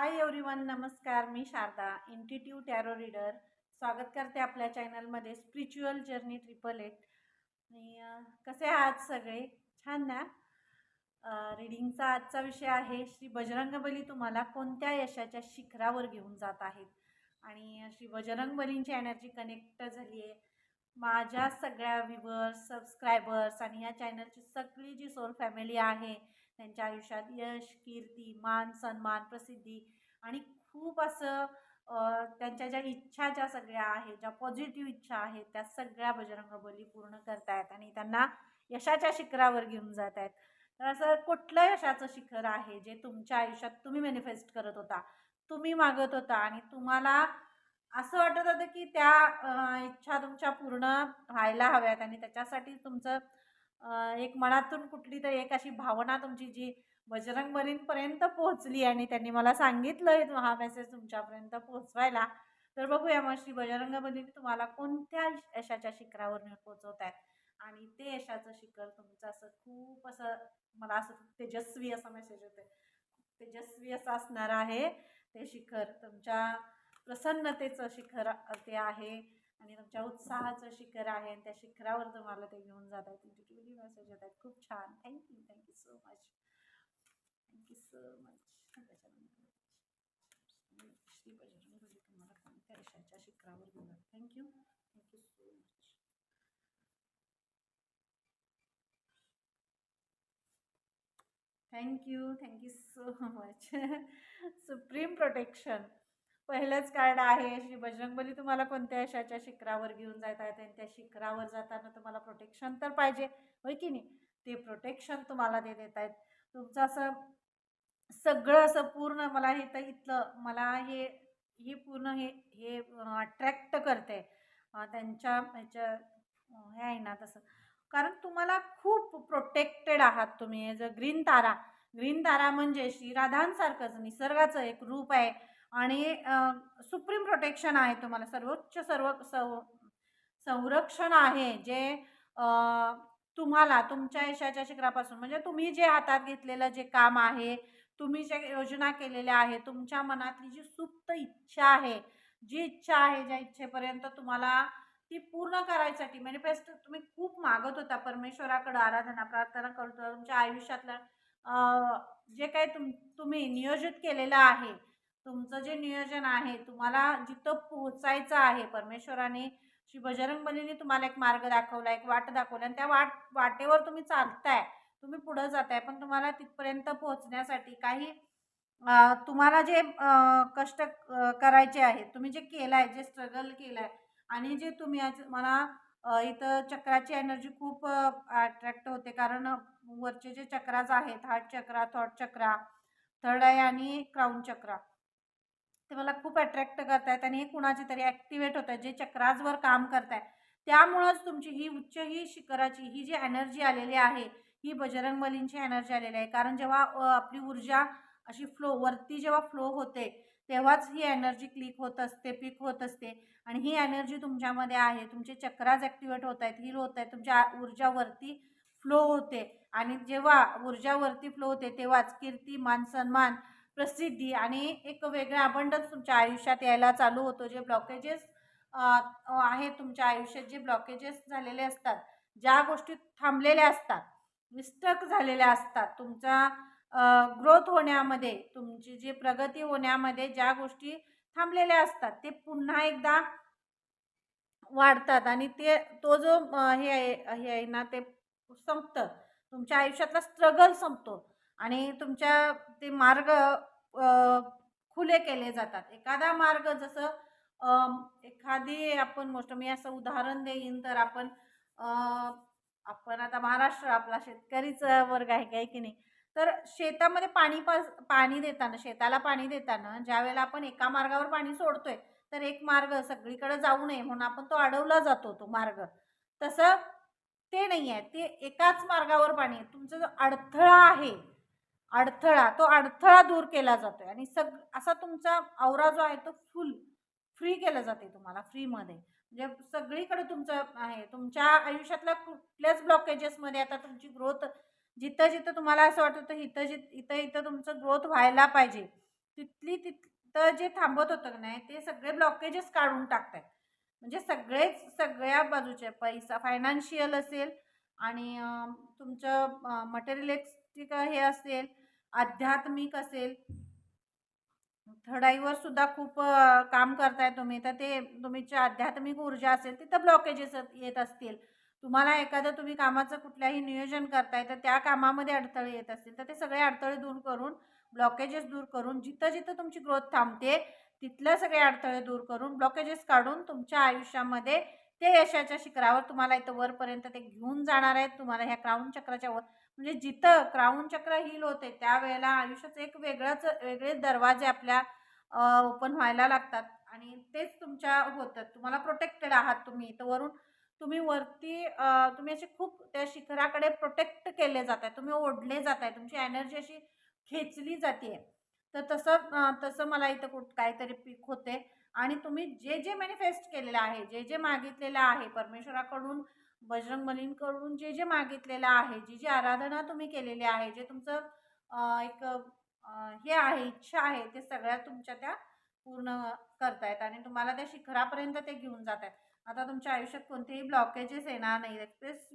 हाय everyone नमस्कार मी Sharda intuitive tarot reader स्वागत करते आपल्या चॅनलमध्ये स्पिरिच्युअल जर्नी ट्रिपल एट आणि कसे आहात सगळे? छान ना? रीडिंगचा आजचा विषय आहे श्री बजरंगबली तुम्हाला कोणत्या यशाच्या शिखरावर घेऊन जात आहेत? आणि श्री बजरंगबलींची एनर्जी कनेक्ट झाली आहे. माझ्या सगळ्या व्ह्युअर्स सबस्क्रायबर्स आणि या चॅनलची सगळी जी सोल फॅमिली आहे त्यांच्या आयुष्यात यश कीर्ती मान सन्मान प्रसिद्धी आणि खूप असं त्यांच्या ज्या इच्छा ज्या सगळ्या आहेत ज्या पॉझिटिव्ह इच्छा आहेत त्या सगळ्या बजरंगबली पूर्ण करतायत आणि त्यांना यशाच्या शिखरावर घेऊन जात आहेत तर असं कुठलं यशाचं शिखर आहे जे तुमच्या आयुष्यात तुम्ही मॅनिफेस्ट करत होता तुम्ही मागत होता आणि तुम्हाला असं वाटत होतं की त्या इच्छा तुमच्या पूर्ण व्हायला हव्यात आणि त्याच्यासाठी तुमचं एक मनातून कुठली तरी एक अशी भावना तुमची जी बजरंगबलींपर्यंत पोहोचली आणि त्यांनी मला सांगितलं हा मेसेज तुमच्यापर्यंत पोहोचवायला. तर बघूया मग श्री बजरंगबलीने तुम्हाला कोणत्या यशाच्या शिखरावर नेऊन पोहोचवत आहेत आणि ते यशाचं शिखर तुमचं असं खूप असं मला असं तेजस्वी असा मेसेज होते तेजस्वी असं असणार आहे ते शिखर. तुमच्या प्रसन्नतेचं शिखर ते आहे. आणि तुमच्या उत्साहाचं शिखर आहे आणि त्या शिखरावर तुम्हाला ते घेऊन जात आहेत. इंटिट्युअली मेसेज येत आहेत. खूप छान. Thank you thank you so much thank you so much Shri तुम्हाला कोणत्या यशाच्या शिखरावर घेऊन जात thank you thank you so much thank you thank you so much supreme protection पहिलंच कार्ड आहे. श्री बजरंगबली तुम्हाला कोणत्या यशाच्या शिखरावर घेऊन जात आहेत आणि त्या शिखरावर जाताना तुम्हाला प्रोटेक्शन तर पाहिजे. होय की नाही? ते प्रोटेक्शन तुम्हाला ते देत आहेत. तुमचं असं सगळं असं पूर्ण मला हे तर इथलं मला हे हे पूर्ण हे हे अट्रॅक्ट करते त्यांच्या ह्याच्या हे आहे ना तसं. कारण तुम्हाला खूप प्रोटेक्टेड आहात तुम्ही. जर ग्रीन तारा ग्रीन तारा म्हणजे श्री राधांसारखंच निसर्गाचं एक रूप आहे. आणि सुप्रीम प्रोटेक्शन आहे तुम्हाला सर्वोच्च सर्व सं संरक्षण आहे जे तुम्हाला तुमच्या यशाच्या शिखरापासून म्हणजे तुम्ही जे हातात घेतलेलं जे काम आहे तुम्ही जे योजना केलेल्या आहे तुमच्या मनातली जी सुप्त इच्छा आहे जी इच्छा आहे ज्या इच्छेपर्यंत तुम्हाला ती पूर्ण करायसाठी मॅनिफेस्ट तुम्ही खूप मागत होता परमेश्वराकडं आराधना प्रार्थना करतो तुमच्या आयुष्यातलं जे काही तुम तुम्ही नियोजित केलेलं आहे तुमचं जे नियोजन आहे तुम्हाला जिथं पोहोचायचं आहे परमेश्वराने श्री बजरंगबलीने तुम्हाला एक मार्ग दाखवला एक वाट दाखवली आणि त्या वाट वाटेवर तुम्ही चालताय तुम्ही पुढं जाताय पण तुम्हाला तिथपर्यंत पोहोचण्यासाठी काही तुम्हाला जे कष्ट करायचे आहेत तुम्ही जे केलं आहे जे स्ट्रगल केलं आहे आणि जे तुम्ही आज मला इथं चक्राची एनर्जी खूप अट्रॅक्ट होते कारण वरचे जे चक्राज आहेत heart chakra thought chakra third eye आणि क्राऊन चक्रा ते मला खूप अट्रॅक्ट करतायत आणि हे कुणाचे तरी ॲक्टिवेट होत आहेत जे चक्राजवर काम करतायत. त्यामुळंच तुमची ही उच्च ही शिखराची ही जी एनर्जी आलेली आहे ही बजरंगबलींची एनर्जी आलेली आहे. कारण जेव्हा आपली ऊर्जा अशी फ्लो वरती जेव्हा फ्लो होते तेव्हाच ही एनर्जी क्लिक होत असते पिक होत असते. आणि ही एनर्जी तुमच्यामध्ये आहे तुमचे चक्राज ॲक्टिवेट होत आहेत हील होत आहेत तुमच्या ऊर्जावरती फ्लो होते. आणि जेव्हा ऊर्जावरती फ्लो होते तेव्हाच कीर्ती मान सन्मान प्रसिद्धी आणि एक वेगळा अबंडन्स तुमच्या आयुष्यात यायला चालू होतो. जे ब्लॉकेजेस आहे तुमच्या आयुष्यात जे ब्लॉकेजेस झालेले असतात ज्या गोष्टी थांबलेल्या असतात विस्टक झालेल्या असतात तुमचा ग्रोथ होण्यामध्ये तुमची जी प्रगती होण्यामध्ये ज्या गोष्टी थांबलेल्या असतात ते पुन्हा एकदा वाढतात आणि ते तो जो हे आहे हे आहे ना ते संपतं. तुमच्या आयुष्यातला स्ट्रगल संपतो आणि तुमच्या ते मार्ग खुले केले जातात. एखादा मार्ग जसं एखादी आपण गोष्ट मी असं उदाहरण देईन तर आपण आपण आता महाराष्ट्र आपला शेतकरीचा वर्ग आहे काय की नाही? तर शेतामध्ये पाणी पास पाणी देताना शेताला पाणी देताना ज्या वेळेला आपण एका मार्गावर पाणी सोडतोय तर एक मार्ग सगळीकडे जाऊ नये म्हणून आपण तो अडवला जातो तो मार्ग. तसं ते नाही आहे ते एकाच मार्गावर पाणी तुमचा जो अडथळा आहे अडथळा तो अडथळा दूर केला जातोय. आणि सग असा तुमचा आवरा जो आहे तो फुल फ्री केलं जाते तुम्हाला फ्रीमध्ये म्हणजे सगळीकडे तुमचं आहे. तुमच्या आयुष्यातल्या कुठल्याच ब्लॉकेजेसमध्ये आता तुमची ग्रोथ जिथं जिथं तुम्हाला असं वाटतं इथं जिथं इथं इथं तुमचं ग्रोथ व्हायला पाहिजे. तिथली तिथं जे थांबत होतं का नाही ते सगळे ब्लॉकेजेस काढून टाकतात म्हणजे सगळेच सगळ्या बाजूचे पैसा फायनान्शियल असेल आणि तुमचं मटेरियलिस्टिक हे असेल आध्यात्मिक असेल. थर्ड सुद्धा खूप काम करताय तुम्ही तर ते तुमची आध्यात्मिक ऊर्जा असेल तिथं ब्लॉकेजेस येत असतील. तुम्हाला एखादं तुम्ही कामाचं कुठल्याही नियोजन करताय तर त्या कामामध्ये अडथळे येत असतील तर ते सगळे अडथळे दूर करून ब्लॉकेजेस दूर करून जिथं जिथं तुमची ग्रोथ थांबते तिथलं सगळे अडथळे दूर करून ब्लॉकेजेस काढून तुमच्या आयुष्यामध्ये ते यशाच्या शिखरावर तुम्हाला इथं वरपर्यंत ते घेऊन जाणार आहेत तुम्हाला ह्या क्राऊन चक्राच्या वर. म्हणजे जिथं क्राऊन चक्र हील होते त्यावेळेला आयुष्याचं एक वेगळंच वेगळे दरवाजे आपल्या ओपन व्हायला लागतात. आणि तेच तुमच्या होतात तुम्हाला प्रोटेक्टेड आहात तुम्ही. तर वरून तुम्ही वरती तुम्ही असे खूप त्या शिखराकडे प्रोटेक्ट केले जात आहे तुम्ही ओढले जात आहे तुमची एनर्जी अशी खेचली जाते तर तसं तसं मला इथं कुठ काहीतरी पीक होते. आणि तुम्ही जे जे मॅनिफेस्ट केलेलं आहे जे जे मागितलेलं आहे परमेश्वराकडून बजरंग बलींकडून जे जे मागितलेलं आहे जी जी आराधना तुम्ही केलेली आहे जे तुमचं एक हे आहे इच्छा आहे ते सगळ्या तुमच्या त्या पूर्ण करतायत आणि तुम्हाला त्या शिखरापर्यंत ते घेऊन जात आहेत आता तुमच्या आयुष्यात कोणतेही ब्लॉकेजेस येणार नाही एक्सप्रेस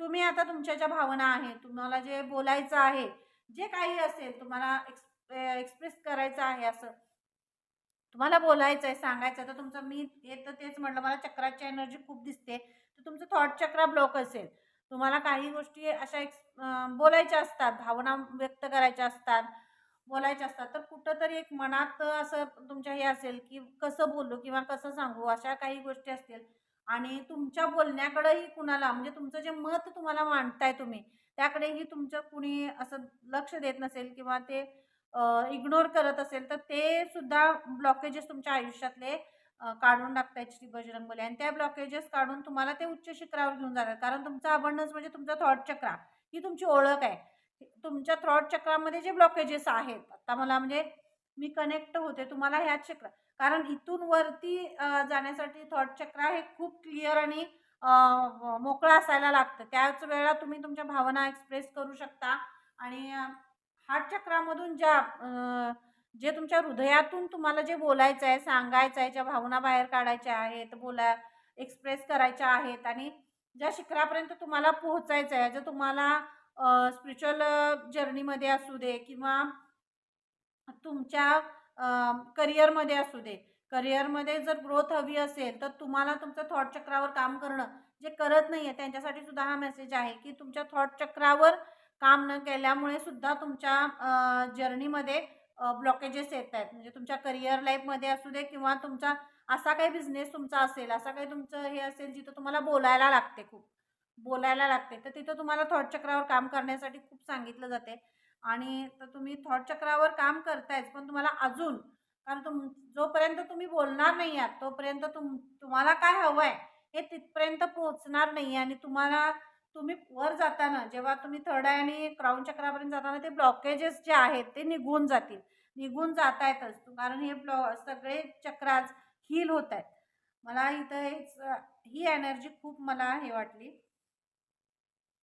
तुम्ही आता तुमच्या ज्या भावना आहेत तुम्हाला जे बोलायचं आहे जे काही असेल तुम्हाला एक्स एक्सप्रेस करायचं आहे असं तुम्हाला बोलायचं आहे सांगायचं आहे तर तुमचं मी येतं तेच म्हटलं मला चक्राची एनर्जी खूप दिसते. तर तुमचं थॉट चक्र ब्लॉक असेल. तुम्हाला काही गोष्टी अशा एक्स बोलायच्या असतात भावना व्यक्त करायच्या असतात बोलायच्या असतात. तर कुठंतरी एक मनात असं तुमच्या हे असेल की कसं बोलू किंवा कसं सांगू अशा काही गोष्टी असतील. आणि तुमच्या बोलण्याकडेही कुणाला म्हणजे तुमचं जे मत तुम्हाला मांडताय तुम्ही त्याकडेही तुमचं कुणी असं लक्ष देत नसेल किंवा ते इग्नोर करत असेल तर ते सुद्धा ब्लॉकेजेस तुमच्या आयुष्यातले काढून टाकतायत श्री बजरंगबली. आणि त्या ब्लॉकेजेस काढून तुम्हाला ते उच्च शिखरावर घेऊन जातात. कारण तुमचा अबंडन्स म्हणजे तुमचा थॉट चक्रा ही तुमची ओळख आहे. तुमच्या थॉट चक्रामध्ये जे ब्लॉकेजेस आहेत आता मला म्हणजे मी कनेक्ट होते तुम्हाला ह्याच चक्र कारण इथून वरती जाण्यासाठी थॉट चक्र हे खूप क्लिअर आणि मोकळं असायला लागतं. त्याच वेळेला तुम्ही तुमच्या भावना एक्सप्रेस करू शकता. आणि हार्ट चक्रामधून ज्या जे तुमच्या हृदयातून तुम्हाला जे बोलायचं आहे सांगायचं आहे ज्या भावना बाहेर काढायच्या आहेत बोला एक्सप्रेस करायच्या आहेत आणि ज्या शिखरापर्यंत तुम्हाला पोहोचायचं आहे जर तुम्हाला स्पिरिच्युअल जर्नीमध्ये असू दे किंवा तुमच्या करिअरमध्ये असू दे. करिअरमध्ये जर ग्रोथ हवी असेल तर तुम्हाला तुमचं थॉट चक्रावर काम करणं जे करत नाही आहे त्यांच्यासाठी सुद्धा हा मेसेज आहे की तुमच्या थॉट चक्रावर काम न केल्यामुळे सुद्धा तुमच्या जर्नीमध्ये ब्लॉकेजेस येत आहेत. म्हणजे तुमच्या करिअर लाईफमध्ये असू दे किंवा तुमचा असा काही बिझनेस तुमचा असेल असा काही तुमचं हे असेल जिथं तुम्हाला बोलायला लागते खूप. बोलायला लागते. तर तिथं तुम्हाला थॉट चक्रावर काम करण्यासाठी खूप सांगितलं जाते. आणि तर तुम्ही थॉट चक्रावर काम करतायच पण तुम्हाला अजून कारण तुम जोपर्यंत तुम्ही बोलणार नाही आहात तोपर्यंत तुम तुम्हाला काय हवं आहे हे तिथपर्यंत पोहोचणार नाही आणि तुम्हाला तुम्ही वर जाताना जेव्हा तुम्ही थर्ड आय आणि क्राऊन चक्रापर्यंत जाताना ते ब्लॉकेजेस जे आहेत ते निघून जातील. निघून जात आहेतच कारण हे ब्लॉ सगळे चक्राज हील होत आहेत मला इथं हेच ही एनर्जी खूप मला हे वाटली.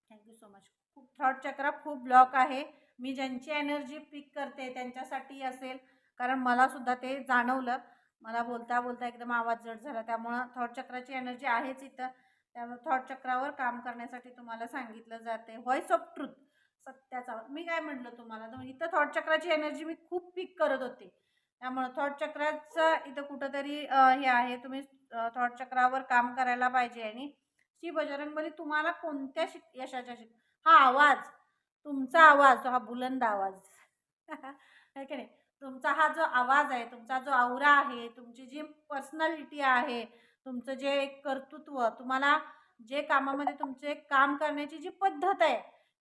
थँक्यू सो मच खूप थर्ड चक्र खूप ब्लॉक आहे. मी ज्यांची एनर्जी पिक करते त्यांच्यासाठी असेल. कारण मला सुद्धा ते जाणवलं. मला बोलता बोलता एकदम आवाज जड झाला. त्यामुळं थर्ड चक्राची एनर्जी आहेच इथं. त्यामुळे थॉट चक्रावर काम करण्यासाठी तुम्हाला सांगितलं जाते. व्हॉइस ऑफ ट्रूथ सत्याचा मी काय म्हटलं तुम्हाला? तर इथं थॉट चक्राची एनर्जी मी खूप पिक करत होते. त्यामुळं थॉट चक्राचं इथं कुठंतरी हे आहे. तुम्ही थॉट चक्रावर काम करायला पाहिजे आणि श्री बजरंगबली तुम्हाला कोणत्या शिक यशाच्या शिक हा आवाज तुमचा आवाज हा बुलंद आवाज. आहे की नाही? तुमचा हा जो आवाज आहे तुमचा जो आवरा आहे तुमची जी पर्सनॅलिटी आहे तुमचं जे एक कर्तृत्व तुम्हाला जे कामामध्ये तुमचे काम करण्याची जी पद्धत आहे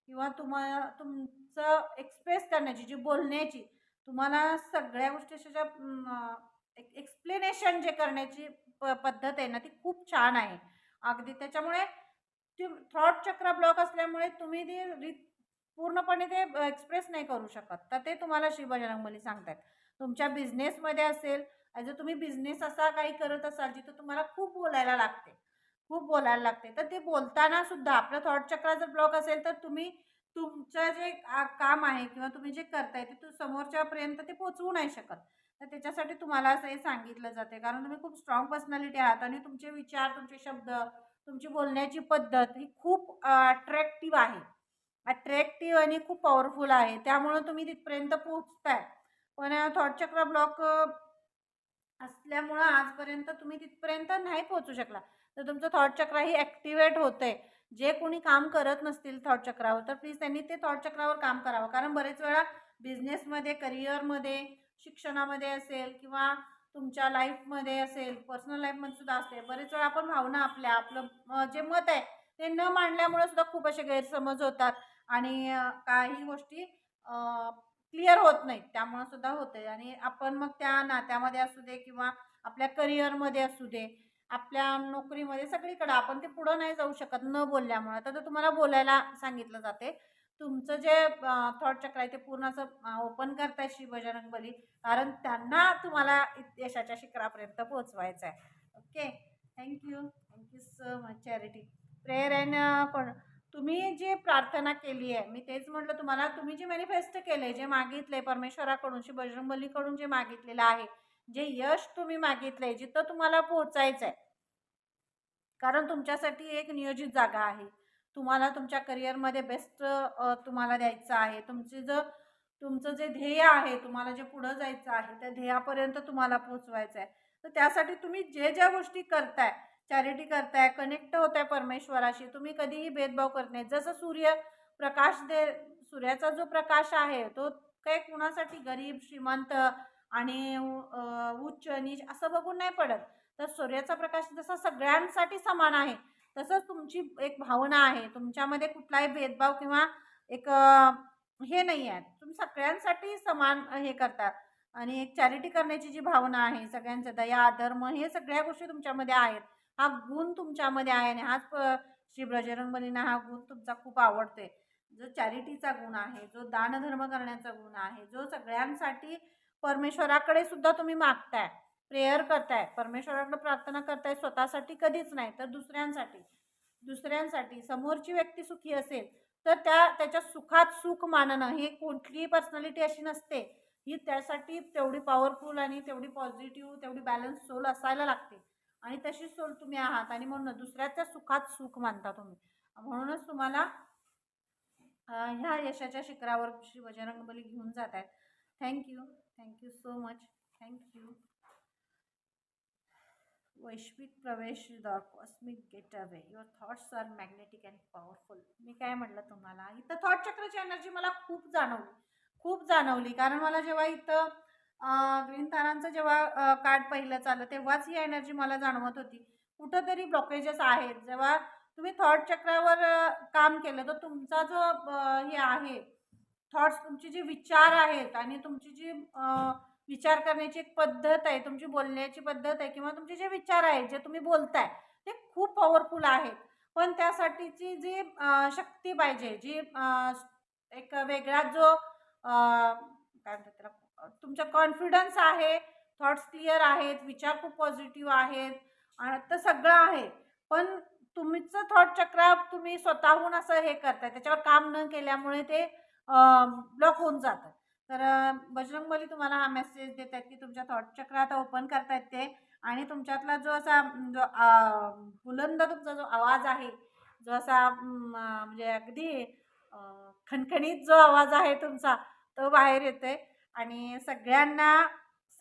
किंवा तुम्हाला तुमचं एक्सप्रेस करण्याची जी बोलण्याची तुम्हाला सगळ्या गोष्टी ज्या एक्सप्लेनेशन जे करण्याची प पद्धत आहे ना ती खूप छान आहे. अगदी त्याच्यामुळे ती थॉट चक्र ब्लॉक असल्यामुळे तुम्ही ती रि पूर्णपणे ते एक्सप्रेस नाही करू शकत. तर ते तुम्हाला श्री बजरंगबली सांगतात तुमच्या बिझनेसमध्ये असेल जर तुम्ही बिझनेस असा काही करत असाल जिथं तुम्हाला खूप बोलायला लागते खूप बोलायला लागते तर ते बोलताना सुद्धा आपलं थॉट जर ब्लॉक असेल तर तुम्ही तुमचं जे काम आहे किंवा तुम्ही जे करताय ते तू समोरच्यापर्यंत ते पोचवू नाही शकत. तर त्याच्यासाठी तुम्हाला असं हे सांगितलं जाते. कारण तुम्ही खूप स्ट्रॉंग पर्सनॅलिटी आहात आणि तुमचे विचार तुमचे शब्द तुमची बोलण्याची पद्धत ही खूप अट्रॅक्टिव्ह आहे. अट्रॅक्टिव्ह आणि खूप पॉवरफुल आहे. त्यामुळं तुम्ही तिथपर्यंत पोहोचताय पण थॉट चक्र ब्लॉक असल्यामुळं आजपर्यंत तुम्ही तिथपर्यंत नाही पोहोचू शकला. तर तुमचं थॉट चक्र ही ॲक्टिवेट आहे जे कोणी काम करत नसतील थॉट चक्रावर तर प्लीज त्यांनी ते थॉट चक्रावर काम करावं. कारण बरेच वेळा बिझनेसमध्ये करिअरमध्ये शिक्षणामध्ये असेल किंवा तुमच्या लाईफमध्ये असेल पर्सनल लाईफमध्ये सुद्धा असते. बरेच वेळा आपण भावना आपल्या आपलं जे मत आहे ते न मांडल्यामुळे सुद्धा खूप असे गैरसमज होतात. आणि काही गोष्टी क्लिअर होत नाहीत. त्यामुळं सुद्धा होते आणि आपण मग त्या नात्यामध्ये असू दे किंवा आपल्या करिअरमध्ये असू दे आपल्या नोकरीमध्ये सगळीकडे आपण ते पुढं नाही जाऊ शकत न बोलल्यामुळं. तर तुम्हाला बोलायला सांगितलं जाते. तुमचं जे थॉट चक्र आहे ते पूर्ण असं ओपन करताय श्री बजरंग बली. कारण त्यांना तुम्हाला यशाच्या शिखरापर्यंत पोहोचवायचं आहे okay thank you thank you so much charity prayer and पण तुम्ही जी प्रार्थना केली आहे मी तेच म्हटलं तुम्हाला तुम्ही जे मॅनिफेस्ट केले जे मागितले परमेश्वराकडून श्री बजरंगबलीकडून जे मागितलेलं आहे जे यश तुम्ही मागितलंय जिथं तुम्हाला पोहोचायचं आहे कारण तुमच्यासाठी एक नियोजित जागा आहे. तुम्हाला तुमच्या करिअरमध्ये बेस्ट तुम्हाला द्यायचं आहे. तुमचे जर तुमचं जे ध्येय आहे तुम्हाला जे पुढं जायचं आहे त्या ध्येयापर्यंत तुम्हाला पोचवायचं आहे. तर त्यासाठी तुम्ही जे ज्या गोष्टी करताय चॅरिटी करताय कनेक्ट होत आहे परमेश्वराशी. तुम्ही कधीही भेदभाव करत नाही. जसं सूर्य प्रकाश दे सूर्याचा जो प्रकाश आहे तो काही कुणासाठी? गरीब श्रीमंत आणि उच्च नीच असं बघून नाही पडत. तर सूर्याचा प्रकाश जसा सगळ्यांसाठी समान आहे तसंच तुमची एक भावना आहे. तुमच्यामध्ये कुठलाही भेदभाव किंवा एक हे नाही आहे. तुम्ही सगळ्यांसाठी समान हे करतात आणि एक चॅरिटी करण्याची जी भावना आहे सगळ्यांचं दया धर्म हे सगळ्या गोष्टी तुमच्यामध्ये आहेत. हा गुण तुमच्यामध्ये आहे आणि हाच प- श्री ब्रजरंगबलींना हा गुण तुमचा खूप आवडतोय. जो चॅरिटीचा गुण आहे जो दानधर्म करण्याचा गुण आहे जो सगळ्यांसाठी परमेश्वराकडे सुद्धा तुम्ही मागताय प्रेयर करताय परमेश्वराकडे प्रार्थना करताय स्वतःसाठी कधीच नाही तर दुसऱ्यांसाठी. दुसऱ्यांसाठी समोरची व्यक्ती सुखी असेल तर त्या त्याच्या सुखात सुख मानणं हे कुठलीही पर्सनॅलिटी अशी नसते. ही त्यासाठी तेवढी पॉवरफुल आणि तेवढी पॉझिटिव्ह तेवढी बॅलन्स सोल असायला लागते. आणि तशीच सोल तुम्ही आहात आणि म्हणून दुसऱ्याच्या सुखात सुख मानता तुम्ही. म्हणूनच तुम्हाला ह्या यशाच्या शिखरावर श्री बजरंगबली घेऊन जात आहेत. Thank you thank you so much thank you वैश्विक प्रवेश the cosmic gateway your thoughts are magnetic and powerful मी काय म्हटलं तुम्हाला? इथं थॉट चक्राची एनर्जी मला खूप जाणवली. खूप जाणवली. कारण मला जेव्हा इथं ग्रीन तारांचं जेव्हा कार्ड पहिलं चाललं तेव्हाच ही एनर्जी मला जाणवत होती. कुठंतरी ब्लॉकेजेस आहेत. जेव्हा तुम्ही थॉट चक्रावर काम केलं तर तुमचा जो हे आहे थॉट्स तुमचे जे विचार आहेत आणि तुमची जी विचार करण्याची एक पद्धत आहे तुमची बोलण्याची पद्धत आहे किंवा तुमचे जे विचार आहेत जे तुम्ही बोलताय ते खूप पॉवरफुल आहेत. पण त्यासाठीची जी शक्ती पाहिजे जी एक वेगळा जो अ, काय म्हणतात त्याला अ, तुमचा कॉन्फिडन्स आहे थॉट्स क्लिअर आहेत विचार खूप पॉझिटिव्ह आहेत आणि तर सगळं आहे. पण तुमचं थॉट चक्र तुम्ही स्वतःहून असं हे करताय त्याच्यावर काम न केल्यामुळे ते ब्लॉक होऊन जातं. तर बजरंगबली तुम्हाला हा मेसेज देत आहेत की तुमच्या थॉट चक्र आता ओपन करतायत ते आणि तुमच्यातला जो असा जो बुलंद तुमचा जो आवाज आहे जो असा म्हणजे अगदी खणखणीत जो आवाज आहे तुमचा तो बाहेर येतोय. आणि सगळ्यांना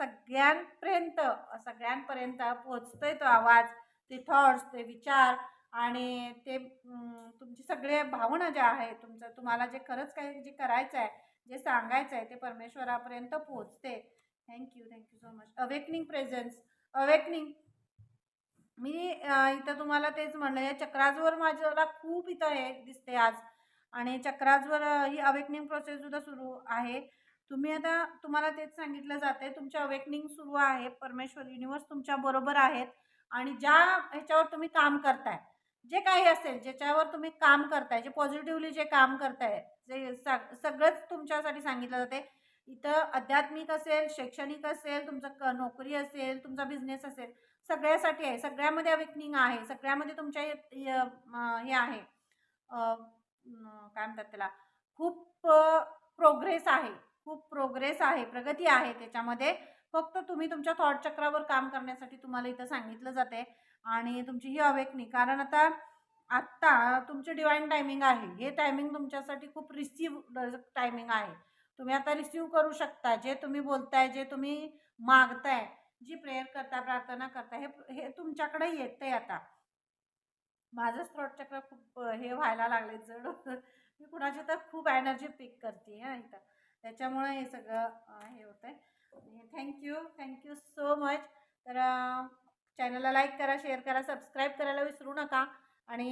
सगळ्यांपर्यंत सगळ्यांपर्यंत पोचतोय तो आवाज. ते थॉट्स ते विचार आणि ते तुमची सगळे भावना ज्या आहेत तुमचं तुम्हाला जे खरंच काही जे करायचं आहे जे सांगायचं आहे ते परमेश्वरापर्यंत पोहोचते. Thank you thank you so much awakening presence awakening मी इथं तुम्हाला तेच म्हणलं या चक्राजवर माझ्याला खूप इथं हे दिसते आज. आणि चक्राजवर ही अवेकनिंग प्रोसेस सुद्धा सुरू आहे. तुम्ही आता तुम्हाला तेच सांगितलं जाते तुमच्या अवेकनिंग सुरू आहे परमेश्वर युनिवर्स तुमच्या बरोबर आहेत आणि ज्या ह्याच्यावर तुम्ही काम करताय जे काही असेल ज्याच्यावर तुम्ही काम करताय जे पॉझिटिव्हली जे काम करताय जे सग सगळंच तुमच्यासाठी सांगितलं जाते इथं आध्यात्मिक असेल शैक्षणिक असेल तुमचं क नोकरी असेल तुमचा बिझनेस असेल सगळ्यासाठी आहे सगळ्यामध्ये अवेकनिंग आहे सगळ्यामध्ये तुमच्या हे आहे. काय म्हणतात त्याला? खूप प्रोग्रेस आहे. खूप प्रोग्रेस आहे प्रगती आहे त्याच्यामध्ये. फक्त तुम्ही तुमच्या थॉट चक्रावर काम करण्यासाठी तुम्हाला इथं सांगितलं जाते आणि तुमची ही अवेकनी कारण आता आत्ता तुमची डिवाईन टायमिंग आहे. हे टायमिंग तुमच्यासाठी खूप रिसिव्ह टायमिंग आहे. तुम्ही आता रिसिव्ह करू शकता जे तुम्ही बोलताय जे तुम्ही मागताय जी प्रेयर करता प्रार्थना करता हे हे तुमच्याकडे येतंय आता. माझंच थ्रोट चक्र खूप हे व्हायला लागले जड. मी कुणाची तर खूप एनर्जी पिक करते आहे इथं. त्याच्यामुळे हे सगळं हे होतं आहे थँक्यू थँक्यू सो मच तर चॅनलला लाईक करा शेअर करा सबस्क्राईब करायला विसरू नका. आणि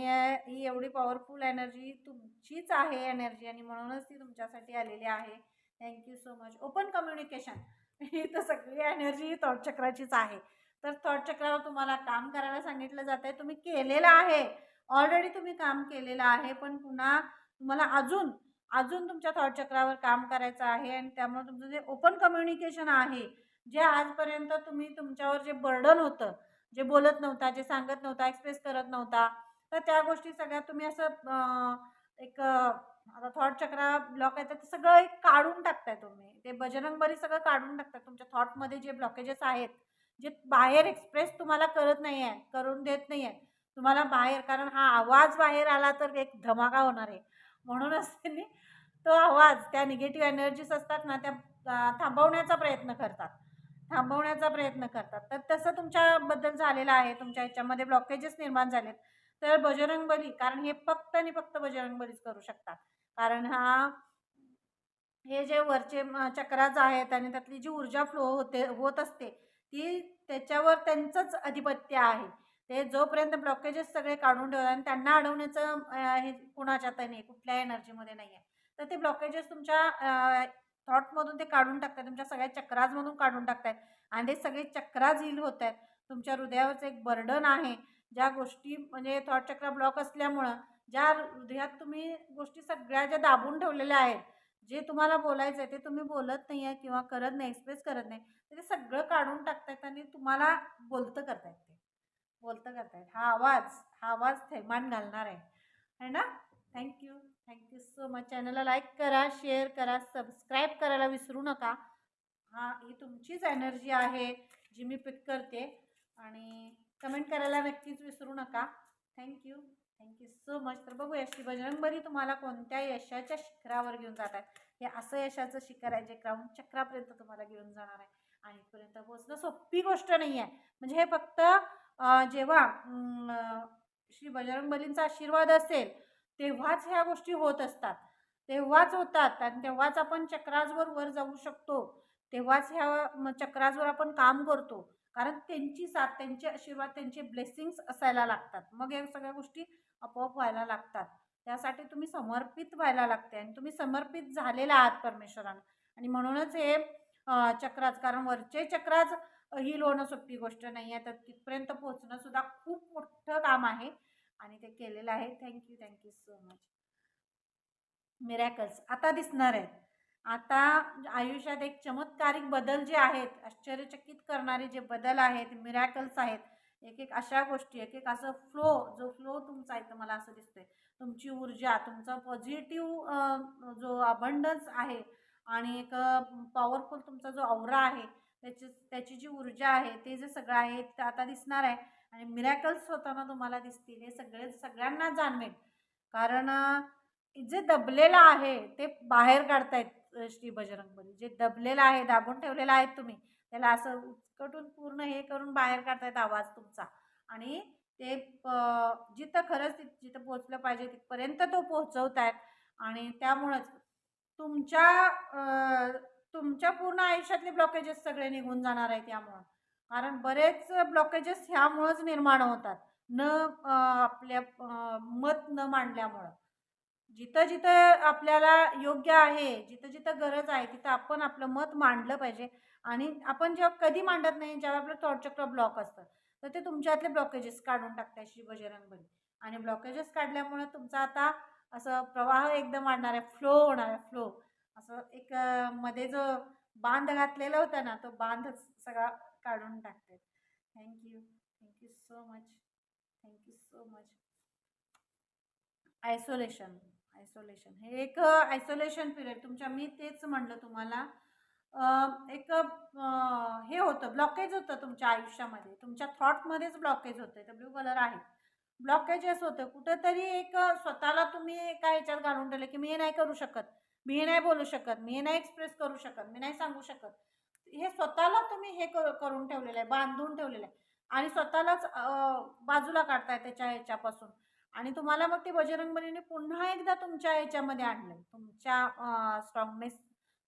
ही एवढी पॉवरफुल एनर्जी तुमचीच आहे एनर्जी आणि म्हणूनच ती तुमच्यासाठी आलेली आहे. Thank you so much open communication ही तर सगळी एनर्जी थॉट चक्राचीच आहे. तर थॉट चक्रावर तुम्हाला काम करायला सांगितलं जात आहे तुम्ही केलेलं आहे. ऑलरेडी तुम्ही काम केलेलं आहे. पण पुन्हा तुम्हाला अजून अजून तुमच्या थॉट चक्रावर काम करायचं आहे आणि त्यामुळे तुमचं जे ओपन कम्युनिकेशन आहे जे आजपर्यंत तुम्ही तुमच्यावर जे बर्डन होतं जे बोलत नव्हता जे सांगत नव्हता एक्सप्रेस करत नव्हता तर त्या गोष्टी सगळ्या तुम्ही असं एक आता थॉट चक्रा ब्लॉक आहे तर ते सगळं एक काढून टाकताय तुम्ही. ते बजरंगबली सगळं काढून टाकताय तुमच्या थॉटमध्ये जे ब्लॉकेजेस आहेत जे बाहेर एक्सप्रेस तुम्हाला करत नाही आहे करून देत नाही आहे तुम्हाला बाहेर कारण हा आवाज बाहेर आला तर एक धमाका होणार आहे. म्हणूनच त्यांनी तो आवाज त्या निगेटिव्ह एनर्जीज असतात ना त्या थांबवण्याचा प्रयत्न करतात. थांबवण्याचा प्रयत्न करतात. तर तसं तुमच्याबद्दल झालेलं आहे तुमच्या ह्याच्यामध्ये ब्लॉकेजेस निर्माण झालेत. तर बजरंगबली कारण हे फक्त आणि फक्त बजरंगबलीच करू शकतात. कारण हा हे जे वरचे म- चक्राच आहेत आणि त्यातली जी ऊर्जा फ्लो होते होत असते ती त्याच्यावर त्यांचंच आधिपत्य आहे. ते जोपर्यंत ब्लॉकेजेस सगळे काढून ठेवतात आणि त्यांना अडवण्याचं हे हे कुणाच्यात नाही कुठल्या एनर्जीमध्ये नाही आहे तर ते ब्लॉकेजेस तुमच्या थॉटमधून ते काढून टाकतात तुमच्या सगळ्या चक्राजमधून काढून टाकतात आणि ते सगळे चक्राज हिल होत आहेत तुमच्या हृदयावरचं एक बर्डन आहे. ज्या गोष्टी म्हणजे थॉट चक्र ब्लॉक असल्यामुळं ज्या हृदयात तुम्ही गोष्टी सगळ्या ज्या दाबून ठेवलेल्या आहेत जे तुम्हाला बोलायचं आहे ते तुम्ही बोलत नाही आहे किंवा करत नाही एक्सप्रेस करत नाही तर ते सगळं काढून टाकतायत आणि तुम्हाला बोलतं करतायत ते. बोलतं करतायत. हा आवाज हा आवाज थैमान घालणार आहे. है ना? Thank you thank you so much चॅनलला लाईक करा शेअर करा सबस्क्राईब करायला विसरू नका. हा ही तुमचीच एनर्जी आहे जी मी पिक करते. आणि कमेंट करायला नक्कीच विसरू नका. थँक्यू थँक्यू सो मच तर बघूया श्री बजरंगबली तुम्हाला कोणत्या यशाच्या शिखरावर घेऊन जात आहे हे असं यशाचं शिखर आहे जे क्राऊन चक्रापर्यंत तुम्हाला घेऊन जाणार आहे. आणि इथपर्यंत पोहोचणं सोपी गोष्ट नाही आहे म्हणजे हे फक्त जेव्हा श्री श्री बजरंगबलींचा आशीर्वाद असेल तेव्हाच ह्या गोष्टी होत असतात. तेव्हाच होतात आणि तेव्हाच आपण चक्राजवर वर जाऊ शकतो. तेव्हाच ह्या म- चक्राजवर आपण काम करतो. कारण त्यांची साथ त्यांचे आशीर्वाद त्यांचे ब्लेसिंग्स असायला लागतात. मग या सगळ्या गोष्टी आपोआप व्हायला लागतात. त्यासाठी तुम्ही समर्पित व्हायला लागते आणि तुम्ही समर्पित झालेला आहात परमेश्वरानं आणि म्हणूनच हे चक्राज कारण वरचे चक्राज हिल होणं सोपी गोष्ट नाही आहे. तर तिथपर्यंत पोहोचणं सुद्धा खूप मोठं काम आहे. आणि ते केलेलं आहे. Thank you thank you so much miracles आता दिसणार आहेत. आता आयुष्यात एक चमत्कारिक बदल जे आहेत आश्चर्यचकित करणारे जे बदल आहेत मिरॅकल्स आहेत एक एक अशा गोष्टी एक एक असं फ्लो जो फ्लो तुमचा आहे तर मला असं दिसतंय. तुमची ऊर्जा तुमचा पॉझिटिव्ह जो अबंडन्स आहे आणि एक पॉवरफुल तुमचा जो औरा आहे त्याची त्याची जी ऊर्जा आहे ते जे सगळं आहे ते आता दिसणार आहे. आणि मिरॅकल्स होताना तुम्हाला दिसतील हे सगळे सगळ्यांना जाणवेल. कारण जे दबलेलं आहे ते बाहेर काढतायत श्री बजरंगबली. जे दबलेलं आहे दाबून ठेवलेलं आहे तुम्ही त्याला असं उचकटून पूर्ण हे करून बाहेर काढतायत आवाज तुमचा. आणि ते प- जिथं खरंच जिथं पोहोचलं पाहिजे तिथपर्यंत तो पोहोचवत आहेत आणि त्यामुळंच तुमच्या तुमच्या पूर्ण आयुष्यातले ब्लॉकेजेस सगळे निघून जाणार आहेत यामुळं. कारण बरेच ब्लॉकेजेस ह्यामुळंच निर्माण होतात. न आपल्या मत न मांडल्यामुळं. जिथं जिथं आपल्याला योग्य आहे जिथं जिथं गरज आहे तिथं आपण आपलं मत मांडलं पाहिजे. आणि आपण जेव्हा कधी मांडत नाही जेव्हा आपलं थॉटचक्र ब्लॉक असतं तर ते तुमच्यातले ब्लॉकेजेस काढून टाकतात श्री बजरंगबली आणि ब्लॉकेजेस काढल्यामुळे तुमचा आता असं प्रवाह एकदम वाढणार आहे फ्लो होणार आहे फ्लो असं एक मध्ये जो बांध घातलेला होता ना तो बांधच सगळा काढून टाकते thank you thank you so much thank you so much isolation isolation हे एक आयसोलेशन पिरियड तुमच्या मी तेच म्हणलं तुम्हाला. एक हे होतं. ब्लॉकेज होतं तुमच्या आयुष्यामध्ये. तुमच्या थॉटमध्येच ब्लॉकेज होतं तर ब्ल्यू कलर आहे. ब्लॉकेजेस होतं. कुठंतरी एक स्वतःला तुम्ही एका ह्याच्यात घालून ठेवलं की मी हे नाही करू शकत. मी नाही बोलू शकत मी नाही एक्सप्रेस करू शकत मी नाही सांगू शकत. हे स्वतःला तुम्ही हे करून ठेवलेलं आहे बांधून ठेवलेलं आहे. आणि स्वतःलाच बाजूला काढताय त्याच्या ह्याच्यापासून. आणि तुम्हाला मग ते बजरंगबलीने पुन्हा एकदा तुमच्या ह्याच्यामध्ये आणलं तुमच्या स्ट्रॉंगनेस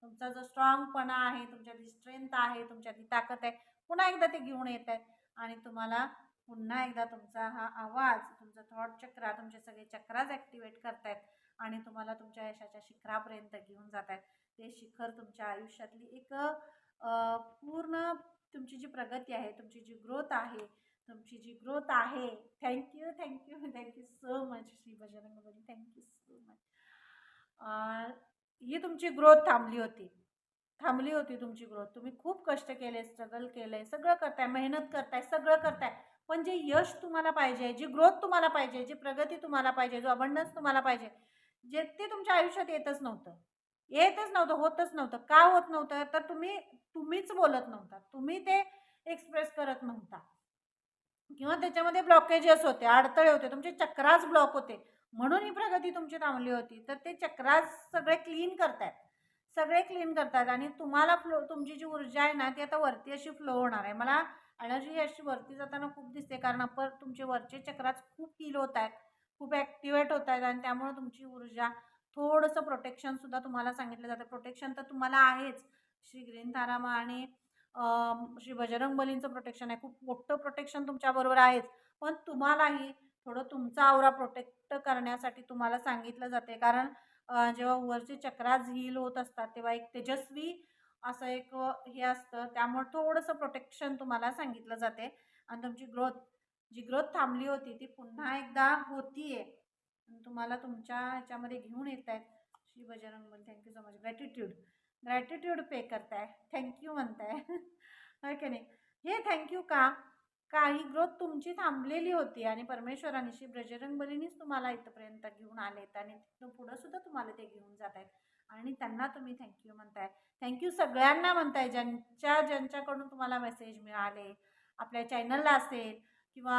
तुमचा जो स्ट्रॉंगपणा आहे तुमच्यातली स्ट्रेंथ आहे तुमच्यातली ताकद आहे पुन्हा एकदा ते घेऊन येत आहे आणि तुम्हाला पुन्हा एकदा तुमचा हा आवाज तुमचा थॉट चक्रा तुमचे सगळे चक्राज ॲक्टिवेट करतायत. आणि तुम्हाला तुमच्या यशाच्या शिखरापर्यंत घेऊन जात आहेत. ते शिखर तुमच्या आयुष्यातली एक पूर्ण तुमची जी प्रगती आहे तुमची जी ग्रोथ आहे तुमची जी ग्रोथ आहे. Thank you thank you thank you so much Shri Bajrangbali thank you so much ही तुमची ग्रोथ थांबली होती. थांबली होती तुमची ग्रोथ तुम्ही खूप कष्ट केले स्ट्रगल केले सगळं करताय मेहनत करताय सगळं करताय. पण जे यश तुम्हाला पाहिजे जी ग्रोथ तुम्हाला पाहिजे जी प्रगती तुम्हाला पाहिजे जो अबंडन्स तुम्हाला पाहिजे जे ते तुमच्या आयुष्यात येतच नव्हतं. येतच नव्हतं होतच नव्हतं. का होत नव्हतं? तर तुम्ही तुम्हीच बोलत नव्हता. तुम्ही ते एक्सप्रेस करत नव्हता. किंवा त्याच्यामध्ये ब्लॉकेजेस होते अडथळे होते. तुमचे चक्राच ब्लॉक होते. म्हणून ही प्रगती तुमची थांबली होती. तर ते चक्रास सगळे क्लीन करतायत. सगळे क्लीन करतात आणि तुम्हाला फ्लो तुमची जी ऊर्जा आहे ना ती आता वरती अशी फ्लो होणार आहे. मला एनर्जी अशी वरती जाताना खूप दिसते. कारण आपण तुमचे वरचे चक्रास खूप हील होत आहेत. खूप ॲक्टिवेट होत आहेत आणि त्यामुळे तुमची ऊर्जा थोडंसं प्रोटेक्शनसुद्धा तुम्हाला सांगितलं जातं. प्रोटेक्शन तर तुम्हाला आहेच. श्री ग्रीन तारामा आणि श्री बजरंग बलींचं प्रोटेक्शन आहे. खूप मोठं प्रोटेक्शन तुमच्याबरोबर आहेच. पण तुम्हालाही थोडं तुमचा आवरा प्रोटेक्ट करण्यासाठी तुम्हाला सांगितलं जाते. कारण जेव्हा वरचे चक्राज हील होत असतात तेव्हा एक तेजस्वी असं एक हे असतं. त्यामुळे थोडंसं प्रोटेक्शन तुम्हाला सांगितलं जाते. आणि तुमची ग्रोथ जी ग्रोथ थांबली होती ती पुन्हा एकदा होतीये. तुम्हाला तुमच्या ह्याच्यामध्ये घेऊन येत आहेत Shri Bajrang Bali thank you so much gratitude gratitude pay करताय. थँक्यू म्हणताय. की नाही? हे थँक्यू का? काही ग्रोथ तुमची थांबलेली होती आणि परमेश्वराने श्री बजरंग बलीनीच तुम्हाला इथंपर्यंत घेऊन आलेत आणि तिथून पुढं सुद्धा तुम्हाला ते घेऊन जात आहेत आणि त्यांना तुम्ही थँक्यू म्हणताय. थँक्यू सगळ्यांना म्हणताय ज्यांच्या ज्यांच्याकडून तुम्हाला मेसेज मिळाले. आपल्या चॅनलला असेल किंवा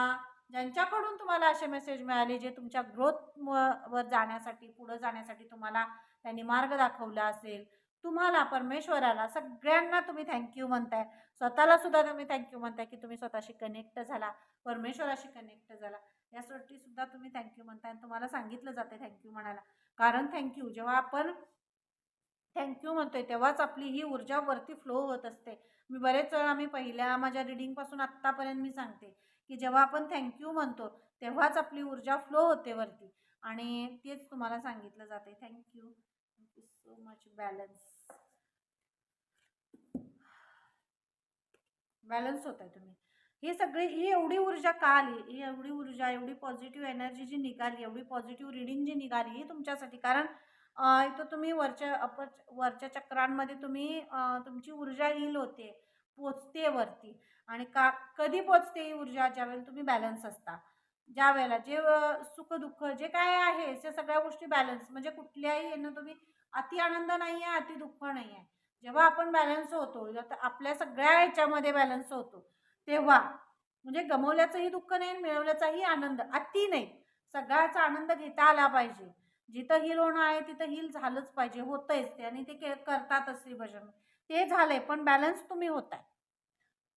ज्यांच्याकडून तुम्हाला असे मेसेज मिळाले जे तुमच्या ग्रोथ वर जाण्यासाठी पुढं जाण्यासाठी तुम्हाला त्यांनी मार्ग दाखवला असेल तुम्हाला परमेश्वराला सगळ्यांना तुम्ही थँक्यू म्हणताय. स्वतःला सुद्धा तुम्ही थँक्यू म्हणताय की तुम्ही स्वतःशी कनेक्ट झाला परमेश्वराशी कनेक्ट झाला. यासाठी सुद्धा तुम्ही थँक्यू म्हणताय आणि तुम्हाला सांगितलं जाते थँक्यू म्हणायला. कारण थँक्यू जेव्हा आपण थँक्यू म्हणतोय तेव्हाच आपली ही ऊर्जा वरती फ्लो होत असते. मी बरेच वेळा मी पहिल्या माझ्या रिडिंगपासून आत्तापर्यंत मी सांगते की जेव्हा आपण थँक्यू म्हणतो तेव्हाच आपली ऊर्जा फ्लो होते वरती. आणि तेच तुम्हाला सांगितलं जाते thank you thank you so much balance balance होत आहे तुम्ही. ही सगळी ही एवढी ऊर्जा का आली? ही एवढी ऊर्जा एवढी पॉझिटिव्ह एनर्जी जी निघाली एवढी पॉझिटिव्ह रिडिंग जी निघाली ही तुमच्यासाठी. कारण इथं तुम्ही वरच्या अपर वरच्या चक्रांमध्ये तुम्ही तुमची ऊर्जा हिल होते पोचते वरती. आणि का कधी पोचते ही ऊर्जा ज्यावेळेला तुम्ही बॅलन्स असता? ज्या वेळेला जे सुख दुःख जे काय आहे त्या सगळ्या गोष्टी बॅलन्स म्हणजे कुठल्याही यानं तुम्ही अति आनंद नाही आहे अति दुःख नाही आहे. जेव्हा आपण बॅलन्स होतो आपल्या सगळ्या ह्याच्यामध्ये बॅलन्स होतो तेव्हा म्हणजे गमवल्याचंही दुःख नाही आणि मिळवल्याचाही आनंद. अति नाही. सगळ्याचा आनंद घेता आला पाहिजे. जिथं हिल होणं आहे तिथं हिल झालंच पाहिजे. होतंयच ते आणि ते के करतातच भजन. ते झालंय पण बॅलन्स तुम्ही होताय.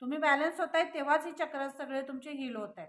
तुम्ही बॅलन्स आहेत तेव्हाच ही चक्र सगळे तुमचे हील होत आहेत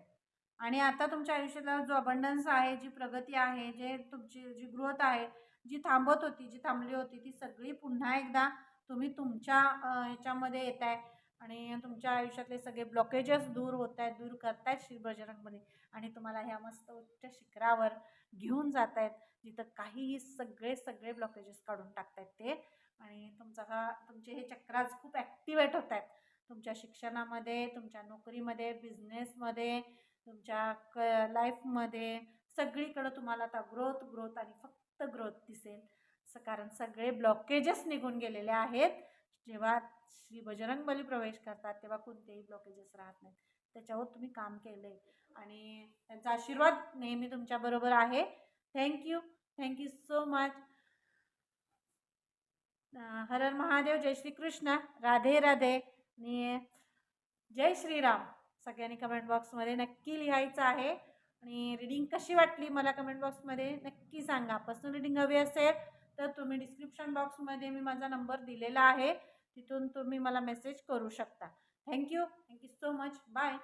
आणि आता तुमच्या आयुष्यातला जो अबंडन्स आहे जी प्रगती आहे जे तुमची जी ग्रोथ आहे जी थांबत होती जी थांबली होती ती सगळी पुन्हा एकदा तुम्ही तुमच्या ह्याच्यामध्ये येत आहे आणि तुमच्या आयुष्यातले सगळे ब्लॉकेजेस दूर होत आहेत दूर करतायत श्री बजरंगमध्ये आणि तुम्हाला ह्या मस्त उच्च शिखरावर घेऊन जात आहेत जिथं काहीही सगळे सगळे ब्लॉकेजेस काढून टाकतायत ते. आणि तुमचा हा तुमचे हे चक्राज खूप ॲक्टिवेट होत आहेत तुमच्या शिक्षणामध्ये तुमच्या नोकरीमध्ये बिझनेसमध्ये तुमच्या क लाईफमध्ये सगळीकडं तुम्हाला आता ग्रोथ ग्रोथ आणि फक्त ग्रोथ दिसेल. असं कारण सगळे ब्लॉकेजेस निघून गेलेले आहेत. जेव्हा श्री बजरंग बली प्रवेश करतात तेव्हा कोणतेही ब्लॉकेजेस राहत नाहीत. त्याच्यावर तुम्ही काम केलं आहे आणि त्यांचा आशीर्वाद नेहमी तुमच्याबरोबर आहे. Thank you thank you so much Har Har Mahadev. जय श्री कृष्ण राधे राधे. आणि जय श्रीराम. सगळ्यांनी कमेंट बॉक्समध्ये नक्की लिहायचं आहे. आणि रिडिंग कशी वाटली मला कमेंट बॉक्समध्ये नक्की सांगा. पर्सनल रिडिंग हवी असेल तर तुम्ही डिस्क्रिप्शन बॉक्समध्ये मी माझा नंबर दिलेला आहे. तिथून तुम्ही मला मेसेज करू शकता. Thank you thank you so much bye